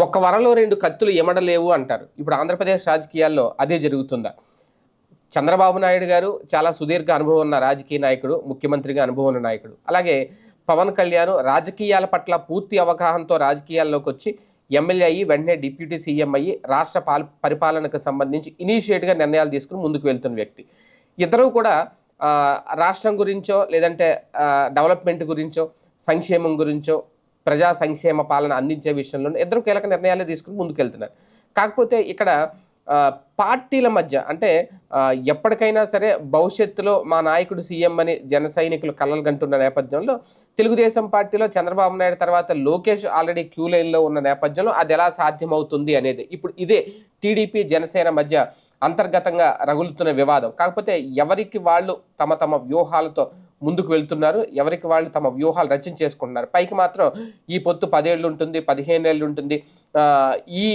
ఒక వరలో రెండు కత్తులు ఎమడలేవు అంటారు. ఇప్పుడు ఆంధ్రప్రదేశ్ రాజకీయాల్లో అదే జరుగుతుందా? చంద్రబాబు నాయుడు గారు చాలా సుదీర్ఘ అనుభవం ఉన్న రాజకీయ నాయకుడు ముఖ్యమంత్రిగా అనుభవం ఉన్న నాయకుడు. అలాగే పవన్ కళ్యాణ్ రాజకీయాల పట్ల పూర్తి అవగాహనతో రాజకీయాల్లోకి వచ్చి ఎమ్మెల్యే అయ్యి వెంటనే డిప్యూటీ సీఎం అయ్యి రాష్ట్ర పాల్ పరిపాలనకు సంబంధించి ఇనీషియేట్గా నిర్ణయాలు తీసుకుని ముందుకు వెళ్తున్న వ్యక్తి. ఇద్దరూ కూడా రాష్ట్రం గురించో లేదంటే డెవలప్మెంట్ గురించో సంక్షేమం గురించో ప్రజా సంక్షేమ పాలన అందించే విషయంలో ఇద్దరు కీలక నిర్ణయాలు తీసుకుని ముందుకెళ్తున్నారు. కాకపోతే ఇక్కడ పార్టీల మధ్య అంటే ఎప్పటికైనా సరే భవిష్యత్తులో మా నాయకుడు సీఎం అని జన సైనికులు కలలు కంటున్న నేపథ్యంలో తెలుగుదేశం పార్టీలో చంద్రబాబు నాయుడు తర్వాత లోకేష్ ఆల్రెడీ క్యూ లైన్లో ఉన్న నేపథ్యంలో అది ఎలా సాధ్యమవుతుంది అనేది ఇప్పుడు ఇదే టీడీపీ జనసేన మధ్య అంతర్గతంగా రగులుతున్న వివాదం. కాకపోతే ఎవరికి వాళ్ళు తమ తమ వ్యూహాలతో ముందుకు వెళ్తున్నారు. ఎవరికి వాళ్ళు తమ వ్యూహాలు రచన చేసుకుంటున్నారు. పైకి మాత్రం ఈ పొత్తు పదేళ్ళు ఉంటుంది పదిహేను ఏళ్ళు ఉంటుంది. ఈ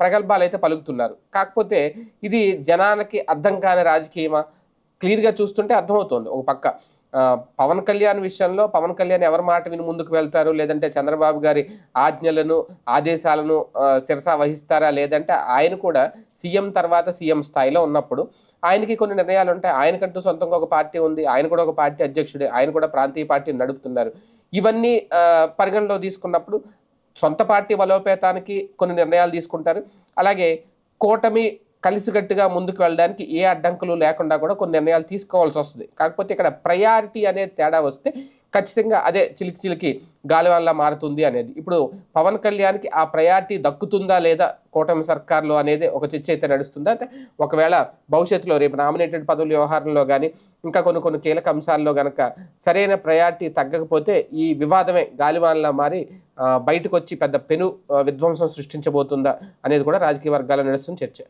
ప్రగల్భాలు అయితే పలుకుతున్నారు. కాకపోతే ఇది జనానికి అర్థం కాని రాజకీయమా? క్లియర్గా చూస్తుంటే అర్థమవుతుంది. ఒక పక్క పవన్ కళ్యాణ్ విషయంలో పవన్ కళ్యాణ్ ఎవరి మాట విని ముందుకు వెళ్తారు? లేదంటే చంద్రబాబు గారి ఆజ్ఞలను ఆదేశాలను శిరసా వహిస్తారా? లేదంటే ఆయన కూడా సీఎం తర్వాత సీఎం స్థాయిలో ఉన్నప్పుడు ఆయనకి కొన్ని నిర్ణయాలు ఉంటాయి. ఆయనకంటూ సొంతంగా ఒక పార్టీ ఉంది. ఆయన కూడా ఒక పార్టీ అధ్యక్షుడే. ఆయన కూడా ప్రాంతీయ పార్టీని నడుపుతున్నారు. ఇవన్నీ పరిగణలో తీసుకున్నప్పుడు సొంత పార్టీ బలోపేతానికి కొన్ని నిర్ణయాలు తీసుకుంటారు. అలాగే కూటమి కలిసికట్టుగా ముందుకు వెళ్ళడానికి ఏ అడ్డంకులు లేకుండా కూడా కొన్ని నిర్ణయాలు తీసుకోవాల్సి వస్తుంది. కాకపోతే ఇక్కడ ప్రయారిటీ అనే తేడా వస్తే ఖచ్చితంగా అదే చిలికి చిలికి గాలివాన్లా మారుతుంది అనేది. ఇప్పుడు పవన్ కళ్యాణ్కి ఆ ప్రయారిటీ దక్కుతుందా లేదా కూటమి సర్కార్లో అనేది ఒక చర్చ అయితే నడుస్తుందా? అంటే ఒకవేళ భవిష్యత్తులో రేపు నామినేటెడ్ పదవుల వ్యవహారంలో కానీ ఇంకా కొన్ని కొన్ని కీలక అంశాల్లో కనుక సరైన ప్రయారిటీ తగ్గకపోతే ఈ వివాదమే గాలివాన్లా మారి బయటకు వచ్చి పెద్ద పెను విధ్వంసం సృష్టించబోతుందా అనేది కూడా రాజకీయ వర్గాల్లో నడుస్తున్న చర్చ.